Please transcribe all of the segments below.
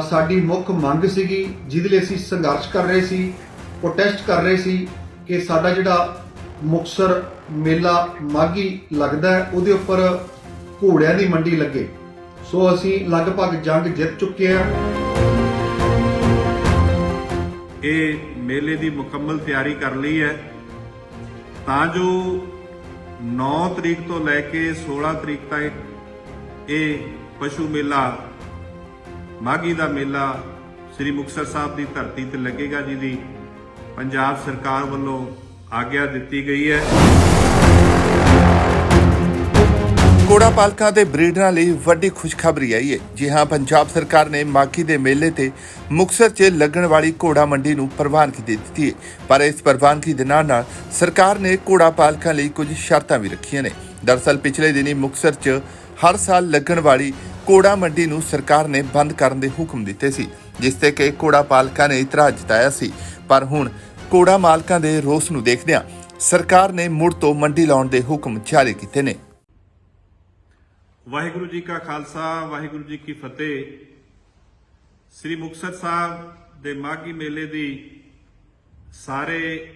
ਸਾਡੀ ਮੁੱਖ ਮੰਗ ਸੀਗੀ, ਜਿਹਦੇ ਲਈ ਅਸੀਂ ਸੰਘਰਸ਼ ਕਰ ਰਹੇ ਸੀ ਪ੍ਰੋਟੈਸਟ ਕਰ ਰਹੇ ਸੀ ਕਿ ਸਾਡਾ ਜਿਹੜਾ ਮੁਕਸਰ ਮੇਲਾ ਮਾਗੀ ਲੱਗਦਾ ਹੈ, ਉਹਦੇ ਉੱਪਰ ਘੋੜਿਆਂ ਦੀ ਮੰਡੀ ਲੱਗੇ। ਸੋ ਅਸੀਂ ਲਗਭਗ ਜੰਗ ਜਿੱਤ ਚੁੱਕੇ ਹਾਂ। ਇਹ ਮੇਲੇ ਦੀ ਮੁਕੰਮਲ ਤਿਆਰੀ ਕਰ ਲਈ ਹੈ। ਤਾਂ ਜੋ 9 ਤਰੀਕ ਤੋਂ ਲੈ ਕੇ 16 ਤਰੀਕ ਤੱਕ ਇਹ ਪਸ਼ੂ ਮੇਲਾ ਮਾਗੀ ਦਾ ਮੇਲਾ ਸ੍ਰੀ ਮੁਕਤਸਰ ਸਾਹਿਬ ਦੀ ਧਰਤੀ ਤੇ ਲੱਗੇਗਾ ਜਿਹਦੀ ਪੰਜਾਬ ਸਰਕਾਰ ਵੱਲੋਂ ਆਗਿਆ ਦਿੱਤੀ ਗਈ ਹੈ। ਕੋੜਾ ਪਾਲਕਾਂ ਦੇ ਬਰੀਡਰਾਂ ਲਈ ਵੱਡੀ ਖੁਸ਼ਖਬਰੀ ਆਈ ਹੈ। ਜੀ ਹਾਂ, ਪੰਜਾਬ ਸਰਕਾਰ ਨੇ ਮਾਗੀ ਦੇ ਮੇਲੇ ਤੇ ਮੁਕਸਰ 'ਚ ਲੱਗਣ ਵਾਲੀ ਘੋੜਾ ਮੰਡੀ ਨੂੰ ਪ੍ਰਵਾਨਗੀ ਦੇ ਦਿੱਤੀ ਹੈ। ਪਰ ਇਸ ਪ੍ਰਵਾਨਗੀ ਦੇ ਨਾਲ ਨਾਲ ਸਰਕਾਰ ਨੇ ਘੋੜਾ ਪਾਲਕਾਂ ਲਈ ਕੁਝ ਸ਼ਰਤਾਂ ਵੀ ਰੱਖੀਆਂ ਨੇ। ਦਰਸਲ ਪਿਛਲੇ ਦਿਨੀ ਮੁਕਸਰ 'ਚ ਹਰ ਸਾਲ ਲੱਗਣ ਵਾਲੀ ਘੋੜਾ ਮੰਡੀ ਨੂੰ ਸਰਕਾਰ ਨੇ ਬੰਦ ਕਰਨ ਦੇ ਹੁਕਮ ਦਿੱਤੇ ਸੀ, ਜਿਸ ਤੇ ਕਿ ਘੋੜਾ ਪਾਲਕਾਂ ਨੇ ਇਤਰਾਜ਼ ਜਤਾਇਆ ਸੀ। ਪਰ ਹੁਣ ਘੋੜਾ ਮਾਲਕਾਂ ਦੇ ਰੋਸ ਨੂੰ ਦੇਖਦਿਆਂ ਸਰਕਾਰ ਨੇ ਮੁੜ ਤੋਂ ਮੰਡੀ ਲਾਉਣ ਦੇ ਹੁਕਮ ਜਾਰੀ ਕੀਤੇ ਨੇ। ਵਾਹਿਗੁਰੂ ਜੀ ਕਾ ਖਾਲਸਾ, ਵਾਹਿਗੁਰੂ ਜੀ ਕੀ ਫਤਿਹ। ਸ੍ਰੀ ਮੁਕਤਸਰ ਸਾਹਿਬ ਦੇ ਮਾਘੀ ਮੇਲੇ ਦੀ ਸਾਰੇ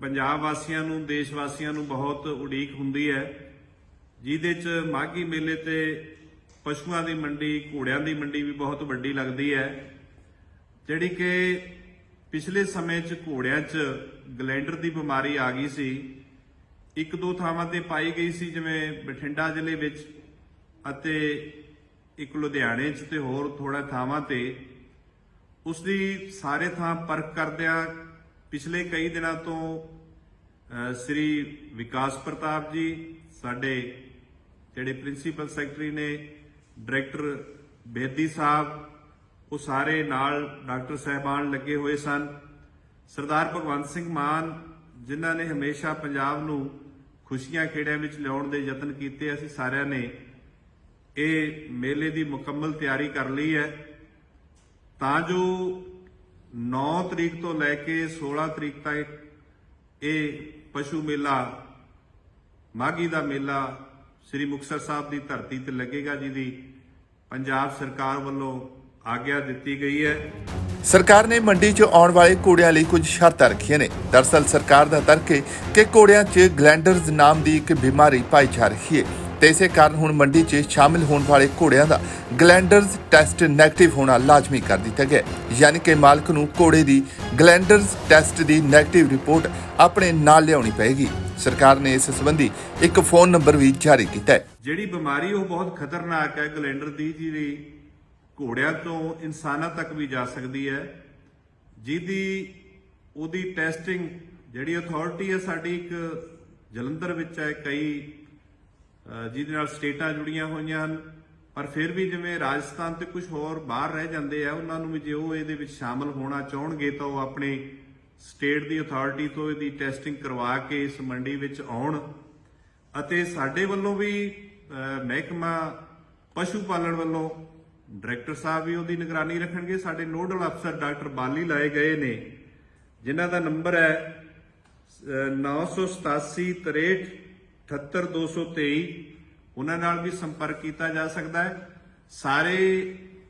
ਪੰਜਾਬ ਵਾਸੀਆਂ ਨੂੰ, ਦੇਸ਼ ਵਾਸੀਆਂ ਨੂੰ ਬਹੁਤ ਉਡੀਕ ਹੁੰਦੀ ਹੈ। ਜਿਹਦੇ ਚ ਮਾਘੀ ਮੇਲੇ ਤੇ ਪਸ਼ੂਆਂ ਦੀ ਮੰਡੀ, ਘੋੜਿਆਂ ਦੀ ਮੰਡੀ ਵੀ ਬਹੁਤ ਵੱਡੀ ਲੱਗਦੀ ਹੈ। ਜਿਹੜੀ ਕਿ ਪਿਛਲੇ ਸਮੇਂ 'ਚ ਘੋੜਿਆਂ 'ਚ ਗਲੈਂਡਰ ਦੀ ਬਿਮਾਰੀ ਆ ਗਈ ਸੀ। ਇੱਕ ਦੋ ਥਾਵਾਂ ਤੇ ਪਾਈ ਗਈ ਸੀ, ਜਿਵੇਂ ਬਠਿੰਡਾ ਜ਼ਿਲ੍ਹੇ ਵਿੱਚ ਅਤੇ ਇੱਕ ਲੁਧਿਆਣੇ 'ਚ ਤੇ ਹੋਰ ਥੋੜਾ ਥਾਵਾਂ ਤੇ। ਉਸ ਦੀ ਸਾਰੇ ਥਾਂ ਪਰਖ ਕਰਦਿਆਂ ਪਿਛਲੇ ਕਈ ਦਿਨਾਂ ਤੋਂ ਸ੍ਰੀ ਵਿਕਾਸ ਪ੍ਰਤਾਪ ਜੀ, ਸਾਡੇ ਜਿਹੜੇ ਪ੍ਰਿੰਸੀਪਲ ਸੈਕਟਰੀ ਨੇ, ਡਾਇਰੈਕਟਰ ਬੇਦੀ ਸਾਹਿਬ, ਉਹ ਸਾਰੇ ਨਾਲ ਡਾਕਟਰ ਸਹਿਬਾਨ ਲੱਗੇ ਹੋਏ ਸਨ। ਸਰਦਾਰ ਭਗਵੰਤ ਸਿੰਘ ਮਾਨ, ਜਿਨ੍ਹਾਂ ਨੇ ਹਮੇਸ਼ਾ ਪੰਜਾਬ ਨੂੰ ਖੁਸ਼ੀਆਂ ਖੇੜਿਆਂ ਵਿੱਚ ਲਿਆਉਣ ਦੇ ਯਤਨ ਕੀਤੇ, ਅਸੀਂ ਸਾਰਿਆਂ ਨੇ ਇਹ ਮੇਲੇ ਦੀ ਮੁਕੰਮਲ ਤਿਆਰੀ ਕਰ ਲਈ ਹੈ। ਤਾਂ ਜੋ 9 ਤਰੀਕ ਤੋਂ ਲੈ ਕੇ 16 ਤਰੀਕ ਤੱਕ ਇਹ ਪਸ਼ੂ ਮੇਲਾ ਮਾਗੀ ਦਾ ਮੇਲਾ ਸ੍ਰੀ ਮੁਕਤਸਰ ਸਾਹਿਬ ਦੀ ਧਰਤੀ ਤੇ ਲੱਗੇਗਾ ਜਿਹਦੀ ਪੰਜਾਬ ਸਰਕਾਰ ਵੱਲੋਂ ਆਗਿਆ ਦਿੱਤੀ ਗਈ ਹੈ। ਸਰਕਾਰ ਨੇ ਮੰਡੀ 'ਚ ਆਉਣ ਵਾਲੇ ਘੋੜਿਆਂ ਲਈ ਕੁਝ ਸ਼ਰਤਾਂ ਰੱਖੀਆਂ ਨੇ। ਦਰਸਲ ਸਰਕਾਰ ਦਾ ਤਰਕ ਹੈ ਕਿ ਘੋੜਿਆਂ 'ਚ ਗਲੈਂਡਰਜ਼ ਨਾਮ ਦੀ ਇੱਕ ਬਿਮਾਰੀ ਪਾਈ ਜਾ ਰਹੀ ਹੈ ਤੇ ਇਸੇ ਕਾਰਨ ਹੁਣ ਮੰਡੀ 'ਚ ਸ਼ਾਮਿਲ ਹੋਣ ਵਾਲੇ ਘੋੜਿਆਂ ਦਾ ਗਲੈਂਡਰਜ਼ ਟੈਸਟ ਨੈਗੇਟਿਵ ਹੋਣਾ ਲਾਜ਼ਮੀ ਕਰ ਦਿੱਤਾ ਗਿਆ ਯਾਨੀ ਕਿ ਮਾਲਕ ਨੂੰ ਘੋੜੇ ਦੀ ਗਲੈਂਡਰਜ਼ ਟੈਸਟ ਦੀ ਨੈਗੇਟਿਵ ਰਿਪੋਰਟ ਆਪਣੇ ਨਾਲ ਲਿਆਉਣੀ ਪਏਗੀ। ਸਰਕਾਰ ਨੇ ਇਸ ਸੰਬੰਧੀ ਇੱਕ ਫੋਨ ਨੰਬਰ ਵੀ ਜਾਰੀ ਕੀਤਾ ਹੈ। ਜਿਹੜੀ ਬਿਮਾਰੀ ਉਹ ਬਹੁਤ ਖਤਰਨਾਕ ਹੈ ਗਲੈਂਡਰ ਦੀ, ਜਿਹਦੀ ਘੋੜਿਆਂ ਤੋਂ ਇਨਸਾਨਾਂ ਤੱਕ ਵੀ ਜਾ ਸਕਦੀ ਹੈ, ਜਿਹਦੀ ਉਹਦੀ ਟੈਸਟਿੰਗ ਜਿਹੜੀ ਅਥਾਰਟੀ ਹੈ ਸਾਡੀ ਇੱਕ ਜਲੰਧਰ ਵਿੱਚ ਹੈ, ਕਈ ਜਿਹਦੇ ਨਾਲ ਸਟੇਟਾਂ ਜੁੜੀਆਂ ਹੋਈਆਂ ਹਨ, ਪਰ ਫਿਰ ਵੀ ਜਿਵੇਂ ਰਾਜਸਥਾਨ ਤੇ ਕੁਝ ਹੋਰ ਬਾਹਰ ਰਹਿ ਜਾਂਦੇ ਆ, ਉਹਨਾਂ ਨੂੰ ਵੀ ਜੇ ਉਹ ਇਹਦੇ ਵਿੱਚ ਸ਼ਾਮਲ ਹੋਣਾ ਚਾਹਣਗੇ ਤਾਂ ਉਹ ਆਪਣੇ ਸਟੇਟ ਦੀ ਅਥਾਰਟੀ ਤੋਂ ਇਹਦੀ ਟੈਸਟਿੰਗ ਕਰਵਾ ਕੇ ਇਸ ਮੰਡੀ ਵਿੱਚ ਆਉਣ ਅਤੇ ਸਾਡੇ ਵੱਲੋਂ ਵੀ ਮਹਿਕਮਾ ਪਸ਼ੂ ਪਾਲਣ ਵੱਲੋਂ ਡਾਇਰੈਕਟਰ ਸਾਹਿਬ ਵੀ ਉਹਦੀ ਨਿਗਰਾਨੀ ਰੱਖਣਗੇ। ਸਾਡੇ ਨੋਡਲ ਅਫਸਰ ਡਾਕਟਰ ਬਾਲੀ ਲਾਏ ਗਏ ਨੇ ਜਿਨ੍ਹਾਂ ਦਾ ਨੰਬਰ ਹੈ ਅਹ, 987 63 78223 ਉਹਨਾਂ ਨਾਲ ਵੀ ਸੰਪਰਕ ਕੀਤਾ ਜਾ ਸਕਦਾ ਹੈ। ਸਾਰੇ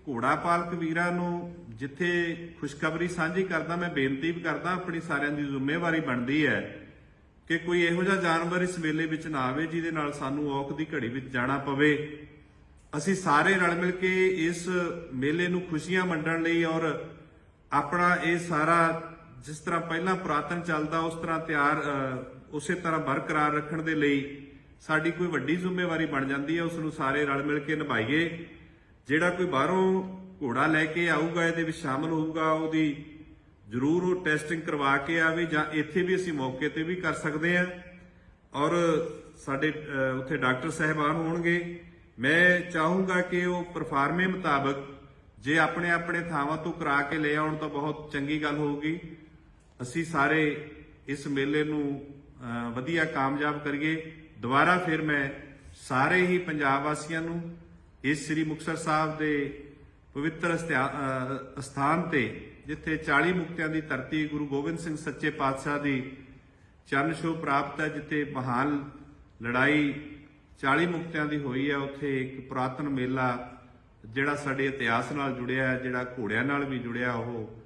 ਘੋੜਾ ਪਾਲਕ ਵੀਰਾਂ ਨੂੰ ਜਿੱਥੇ ਖੁਸ਼ਖਬਰੀ ਸਾਂਝੀ ਕਰਦਾ, ਮੈਂ ਬੇਨਤੀ ਵੀ ਕਰਦਾ, ਆਪਣੀ ਸਾਰਿਆਂ ਦੀ ਜ਼ਿੰਮੇਵਾਰੀ ਬਣਦੀ ਹੈ ਕਿ ਕੋਈ ਇਹੋ ਜਿਹਾ ਜਾਨਵਰ ਇਸ ਵੇਲੇ ਵਿੱਚ ਨਾ ਆਵੇ, ਜਿਹਦੇ ਨਾਲ ਸਾਨੂੰ ਔਖ ਦੀ ਘੜੀ ਵਿੱਚ ਜਾਣਾ ਪਵੇ। ਅਸੀਂ ਸਾਰੇ ਰਲ ਮਿਲ ਕੇ ਇਸ ਮੇਲੇ ਨੂੰ ਖੁਸ਼ੀਆਂ ਵੰਡਣ ਲਈ ਔਰ ਆਪਣਾ ਇਹ ਸਾਰਾ ਜਿਸ ਤਰ੍ਹਾਂ ਪਹਿਲਾਂ ਪੁਰਾਤਨ ਚੱਲਦਾ, ਉਸ ਤਰ੍ਹਾਂ ਤਿਆਰ ਉਸੇ ਤਰ੍ਹਾਂ ਬਰਕਰਾਰ ਰੱਖਣ ਦੇ ਲਈ ਸਾਡੀ ਕੋਈ ਵੱਡੀ ਜ਼ਿੰਮੇਵਾਰੀ ਬਣ ਜਾਂਦੀ ਹੈ, ਉਸ ਨੂੰ ਸਾਰੇ ਰਲ ਮਿਲ ਕੇ ਨਿਭਾਈਏ। ਜਿਹੜਾ ਕੋਈ ਬਾਹਰੋਂ ਘੋੜਾ ਲੈ ਕੇ ਆਊਗਾ, ਇਹਦੇ ਵਿੱਚ ਸ਼ਾਮਲ ਹੋਊਗਾ, ਉਹਦੀ ਜ਼ਰੂਰ ਉਹ ਟੈਸਟਿੰਗ ਕਰਵਾ ਕੇ ਆਵੇ ਜਾਂ ਇੱਥੇ ਵੀ ਅਸੀਂ ਮੌਕੇ ਤੇ ਵੀ ਕਰ ਸਕਦੇ ਹਾਂ। ਔਰ ਸਾਡੇ ਉੱਥੇ ਡਾਕਟਰ ਸਾਹਿਬਾਨ ਹੋਣਗੇ। ਮੈਂ ਚਾਹੂੰਗਾ ਕਿ ਉਹ ਪਰਫਾਰਮੇ ਮੁਤਾਬਕ ਜੇ ਆਪਣੇ ਆਪਣੇ ਥਾਵਾਂ ਤੋਂ ਕਰਾ ਕੇ ਲੈ ਆਉਣ ਤਾਂ ਬਹੁਤ ਚੰਗੀ ਗੱਲ ਹੋਊਗੀ। ਅਸੀਂ ਸਾਰੇ ਇਸ ਮੇਲੇ ਨੂੰ ਵਧੀਆ ਕਾਮਯਾਬ ਕਰੀਏ। ਦੁਬਾਰਾ ਫਿਰ ਮੈਂ ਸਾਰੇ ਹੀ ਪੰਜਾਬ ਵਾਸੀਆਂ ਨੂੰ ਇਸ ਸ੍ਰੀ ਮੁਕਤਸਰ ਸਾਹਿਬ ਦੇ ਪਵਿੱਤਰ ਅਸਥਿਆ- ਅਸਥਾਨ ਤੇ, ਜਿੱਥੇ 40 ਮੁਕਤਿਆਂ ਦੀ ਧਰਤੀ ਗੁਰੂ ਗੋਬਿੰਦ ਸਿੰਘ ਸੱਚੇ ਪਾਤਸ਼ਾਹ ਦੀ ਚਰਨ ਛੋਹ ਪ੍ਰਾਪਤ ਹੈ, ਜਿੱਥੇ ਮਹਾਨ ਲੜਾਈ 40 ਮੁਕਤਿਆਂ ਦੀ ਹੋਈ ਹੈ, ਉੱਥੇ ਇੱਕ ਪੁਰਾਤਨ ਮੇਲਾ ਜਿਹੜਾ ਸਾਡੇ ਇਤਿਹਾਸ ਨਾਲ ਜੁੜਿਆ ਹੈ, ਜਿਹੜਾ ਘੋੜਿਆਂ ਨਾਲ ਵੀ ਜੁੜਿਆ, ਉਹ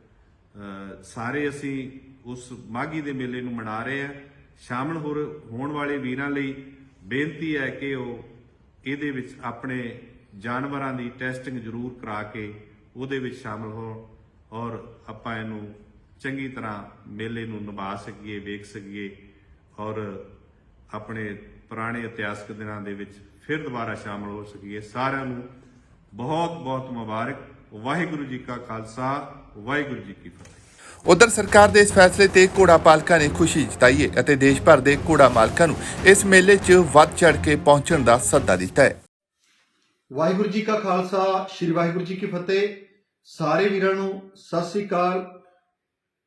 ਸਾਰੇ ਅਸੀਂ ਉਸ ਮਾਘੀ ਦੇ ਮੇਲੇ ਨੂੰ ਮਨਾ ਰਹੇ ਹਾਂ। ਸ਼ਾਮਲ ਹੋਰ, ਹੋਣ ਵਾਲੇ ਵੀਰਾਂ ਲਈ ਬੇਨਤੀ ਹੈ ਕਿ ਉਹ ਇਹਦੇ ਵਿੱਚ ਆਪਣੇ ਜਾਨਵਰਾਂ ਦੀ ਟੈਸਟਿੰਗ ਜ਼ਰੂਰ ਕਰਾ ਕੇ ਉਹਦੇ ਵਿੱਚ ਸ਼ਾਮਲ ਹੋਣ ਔਰ ਆਪਾਂ ਇਹਨੂੰ ਚੰਗੀ ਤਰ੍ਹਾਂ ਮੇਲੇ ਨੂੰ ਨਿਭਾ ਸਕੀਏ, ਵੇਖ ਸਕੀਏ ਔਰ ਆਪਣੇ ਪੁਰਾਣੇ ਇਤਿਹਾਸਕ ਦਿਨਾਂ ਦੇ ਵਿੱਚ ਫਿਰ ਦੁਬਾਰਾ ਸ਼ਾਮਲ ਹੋ ਸਕੀਏ। ਸਾਰਿਆਂ ਨੂੰ ਬਹੁਤ ਬਹੁਤ ਮੁਬਾਰਕ। ਵਾਹਿਗੁਰੂ ਜੀ ਕਾ ਖਾਲਸਾ, ਵਾਹਿਗੁਰੂ ਜੀ ਕੀ ਫਤਿਹ। ਉਧਰ ਸਰਕਾਰ ਦੇ ਇਸ ਫੈਸਲੇ ਤੇ ਘੋੜਾ ਪਾਲਕਾਂ ਨੇ ਖੁਸ਼ੀ ਜਤਾਈ ਹੈ ਅਤੇ ਦੇਸ਼ ਭਰ ਦੇ ਘੋੜਾ ਮਾਲਕਾਂ ਨੂੰ ਇਸ ਮੇਲੇ 'ਚ ਵੱਧ ਚੜ ਕੇ ਪਹੁੰਚਣ ਦਾ ਸੱਦਾ ਦਿੱਤਾ ਹੈ। ਵਾਹਿਗੁਰੂ ਜੀ ਕਾ ਖਾਲਸਾ, ਸ੍ਰੀ ਵਾਹਿਗੁਰੂ ਜੀ ਕੀ ਫਤਿਹ। ਸਾਰੇ ਵੀਰਾਂ ਨੂੰ ਸਤਿ ਸ੍ਰੀ ਅਕਾਲ।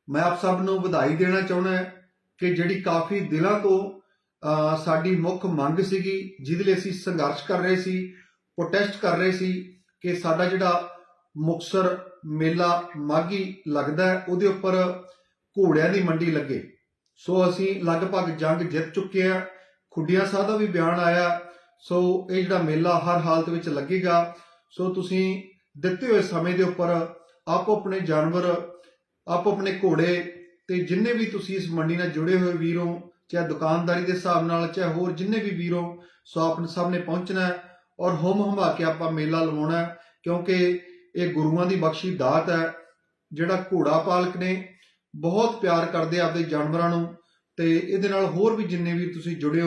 ਮੈਂ ਆਪ ਸਭ ਨੂੰ ਵਧਾਈ ਦੇਣਾ ਚਾਹੁੰਦਾ ਕਿ ਜਿਹੜੀ ਕਾਫੀ ਦਿਨਾਂ ਤੋਂ ਸਾਡੀ ਮੁੱਖ ਮੰਗ ਸੀਗੀ, ਜਿਹਦੇ ਲਈ ਅਸੀਂ ਸੰਘਰਸ਼ ਕਰ ਰਹੇ ਸੀ ਪ੍ਰੋਟੈਸਟ ਕਰ ਰਹੇ ਸੀ, ਕਿ ਸਾਡਾ ਜਿਹੜਾ ਮੁਕਸਰ ਮੇਲਾ ਮਾਗੀ ਲੱਗਦਾ ਉਹਦੇ ਉੱਪਰ ਘੋੜਿਆਂ ਦੀ ਮੰਡੀ ਲੱਗੇ। ਸੋ ਅਸੀਂ ਲਗਭਗ ਜੰਗ ਜਿੱਤ ਚੁੱਕੇ ਆ ਖੁੱਡੀਆਂ ਸਾਹਿਬ ਦਾ ਵੀ ਬਿਆਨ ਆਇਆ। ਸੋ ਇਹ ਜਿਹੜਾ ਮੇਲਾ ਹਰ ਹਾਲਤ ਵਿੱਚ ਲੱਗੇਗਾ, ਸੋ ਤੁਸੀਂ ਦਿੱਤੇ ਹੋਏ ਸਮੇਂ ਦੇ ਉੱਪਰ ਆਪੋ ਆਪਣੇ ਜਾਨਵਰ, ਆਪੋ ਆਪਣੇ ਘੋੜੇ ਤੇ ਜਿੰਨੇ ਵੀ ਤੁਸੀਂ ਇਸ ਮੰਡੀ ਨਾਲ ਜੁੜੇ ਹੋਏ ਵੀਰੋ, ਚਾਹੇ ਦੁਕਾਨਦਾਰੀ ਦੇ ਹਿਸਾਬ ਨਾਲ, ਚਾਹੇ ਹੋਰ ਜਿੰਨੇ ਵੀ ਵੀਰੋ, ਸੋ ਆਪਣੇ ਸਾਹਮਣੇ ਪਹੁੰਚਣਾ ਹੈ ਔਰ ਹੁਮ ਹਮਾ ਕੇ ਆਪਾਂ ਮੇਲਾ ਲਵਾਉਣਾ ਕਿਉਂਕਿ ਇਹ ਗੁਰੂਆਂ ਦੀ ਬਖਸ਼ੀ ਦਾਤ ਹੈ, ਜਿਹੜਾ ਘੋੜਾ ਪਾਲਕ ਨੇ ਬਹੁਤ ਪਿਆਰ ਕਰਦੇ ਆਪਦੇ ਜਾਨਵਰਾਂ ਨੂੰ ਤੇ ਇਹਦੇ ਨਾਲ ਹੋਰ ਵੀ ਜਿੰਨੇ ਵੀ ਤੁਸੀਂ ਜੁੜੇ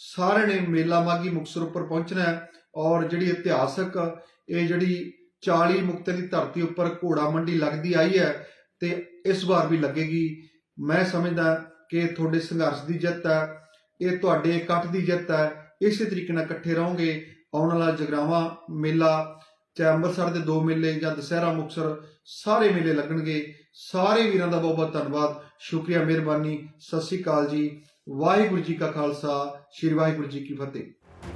ਹੋ ਸਾਰਿਆਂ ਨੇ ਮੇਲਾ ਮਾਗੀ ਮੁਕਤਸਰ ਉੱਪਰ ਪਹੁੰਚਣਾ ਹੈ ਔਰ ਜਿਹੜੀ ਇਤਿਹਾਸਕ, ਇਹ ਜਿਹੜੀ 40 ਮੁਕਤੇ ਦੀ ਧਰਤੀ ਉੱਪਰ ਘੋੜਾ ਮੰਡੀ ਲੱਗਦੀ ਆਈ ਹੈ ਤੇ ਇਸ ਵਾਰ ਵੀ ਲੱਗੇਗੀ। ਮੈਂ ਸਮਝਦਾ ਕਿ ਤੁਹਾਡੇ ਸੰਘਰਸ਼ ਦੀ ਜਿੱਤ ਹੈ, ਇਹ ਤੁਹਾਡੇ ਇਕੱਠ ਦੀ ਜਿੱਤ ਹੈ, ਇਸੇ ਤਰੀਕੇ ਨਾਲ ਇਕੱਠੇ ਰਹੋਗੇ। ਆਉਣ ਵਾਲਾ ਜਗਰਾਵਾਂ ਮੇਲਾ, ਚਾਹੇ ਅੰਮ੍ਰਿਤਸਰ ਦੇ ਦੋ ਮੇਲੇ ਜਾਂ ਦੁਸਹਿਰਾ ਮੁਕਤਸਰ, ਸਾਰੇ ਮੇਲੇ ਲੱਗਣਗੇ। ਸਾਰੇ ਵੀਰਾਂ ਦਾ ਬਹੁਤ ਬਹੁਤ ਧੰਨਵਾਦ। ਸ਼ੁਕਰੀਆ, ਮਿਹਰਬਾਨੀ। ਸਤਿ ਸ੍ਰੀ ਅਕਾਲ ਜੀ। ਵਾਹਿਗੁਰੂ ਜੀ ਕਾ ਖਾਲਸਾ, ਸ੍ਰੀ ਵਾਹਿਗੁਰੂ ਜੀ ਕੀ ਫਤਿਹ।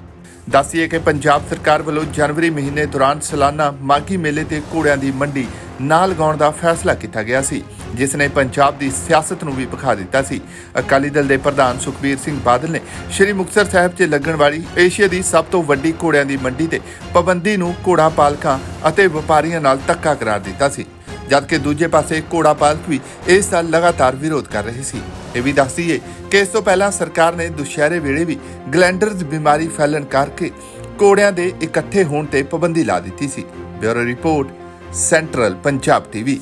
ਦੱਸੀਏ ਕਿ ਪੰਜਾਬ ਸਰਕਾਰ ਵੱਲੋਂ ਜਨਵਰੀ ਮਹੀਨੇ ਦੌਰਾਨ ਸਾਲਾਨਾ ਮਾਘੀ ਮੇਲੇ ਤੇ ਘੋੜਿਆਂ ਦੀ ਮੰਡੀ ਨਾ ਲਗਾਉਣ ਦਾ ਫੈਸਲਾ ਕੀਤਾ ਗਿਆ ਸੀ, ਜਿਸ ਨੇ ਪੰਜਾਬ ਦੀ ਸਿਆਸਤ ਨੂੰ ਵੀ ਭਖਾ ਦਿੱਤਾ ਸੀ। ਅਕਾਲੀ ਦਲ ਦੇ ਪ੍ਰਧਾਨ ਸੁਖਬੀਰ ਸਿੰਘ ਬਾਦਲ ਨੇ ਸ਼੍ਰੀ ਮੁਕਤਸਰ ਸਾਹਿਬ 'ਚ ਲੱਗਣ ਵਾਲੀ ਏਸ਼ੀਆ ਦੀ ਸਭ ਤੋਂ ਵੱਡੀ ਘੋੜਿਆਂ ਦੀ ਮੰਡੀ ਤੇ ਪਾਬੰਦੀ ਨੂੰ ਘੋੜਾ ਪਾਲਕਾਂ ਅਤੇ ਵਪਾਰੀਆਂ ਨਾਲ ਧੱਕਾ ਕਰਾਰ ਦਿੱਤਾ ਸੀ। ਜਦਕਿ ਦੂਜੇ ਪਾਸੇ ਘੋੜਾ ਪਾਲਕ ਵੀ ਇਸ ਦਾ ਲਗਾਤਾਰ ਵਿਰੋਧ ਕਰ ਰਹੇ ਸੀ। ਇਹ ਵੀ ਦੱਸ ਦਈਏ ਕਿ ਇਸ ਤੋਂ ਪਹਿਲਾਂ ਸਰਕਾਰ ਨੇ ਦੁਸ਼ਹਿਰੇ ਵੇਲੇ ਵੀ ਗਲੈਂਡਰਜ਼ ਬਿਮਾਰੀ ਫੈਲਣ ਕਰਕੇ ਘੋੜਿਆਂ ਦੇ ਇਕੱਠੇ ਹੋਣ ਤੇ ਪਾਬੰਦੀ ਲਾ ਦਿੱਤੀ ਸੀ। Bureau report, central Punjab TV.